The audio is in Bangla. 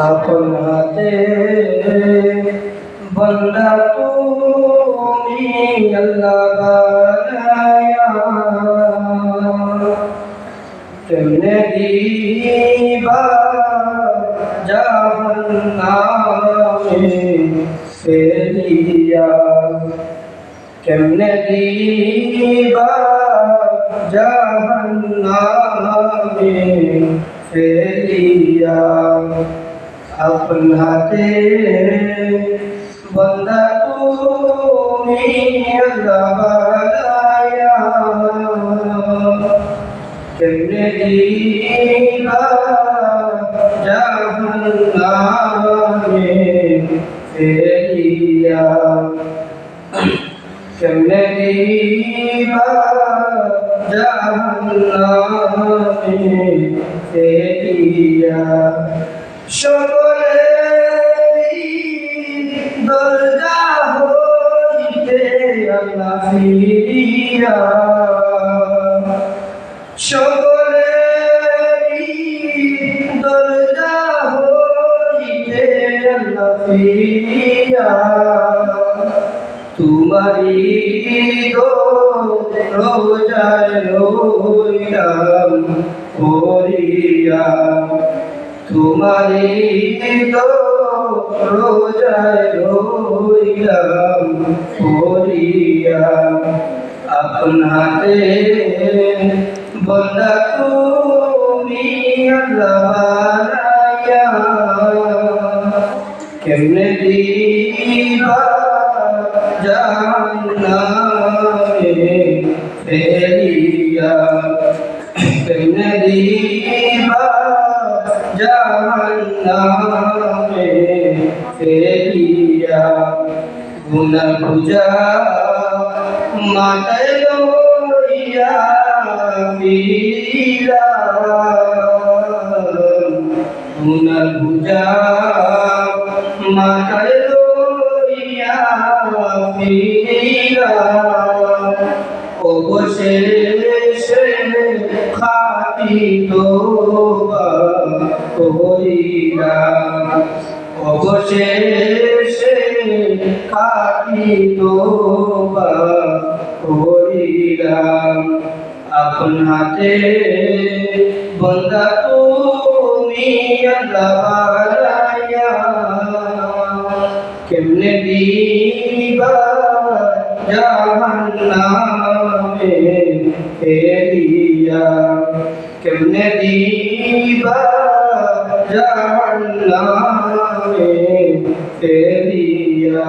আপন হাতে বন্দা তুমি আল্লাহ বানায়া কেমনে দিবা জাহান্নামে ফেলিয়া কেমনে দিবা জাহান্নামে ফেলিয়া আপনাতে বন্দা তুমি আল্লাহ বানায়া কেমনে দিবা জাহান্নামে ফেলিয়া কেমনে দিবা জাহান্নামে ফেলিয়া সকলে দরজা হইতে আল্লাহ ফিরিয়া। সকলে দরজা হইতে আল্লাহ ফিরিয়া। তোমারি দো রোজায় রইলাম করিয়া। তোমারি দো রোজায় রইলাম করিয়া আপনাতে বন্দা কেমনে দিবা কেমনে দিবা পূজা মাতায় লইয়া ফিরা গুনা পূজা মাতায় লইয়া ফিরা অবশেষে খাটি তোবা কইরা অবশেষে তোবা কইরা আপন বন্দা তুমি কেমনে দিবা জাহান্নামে? ফেলিয়া কেমনে দিবা জাহান্নামে ফেলিয়া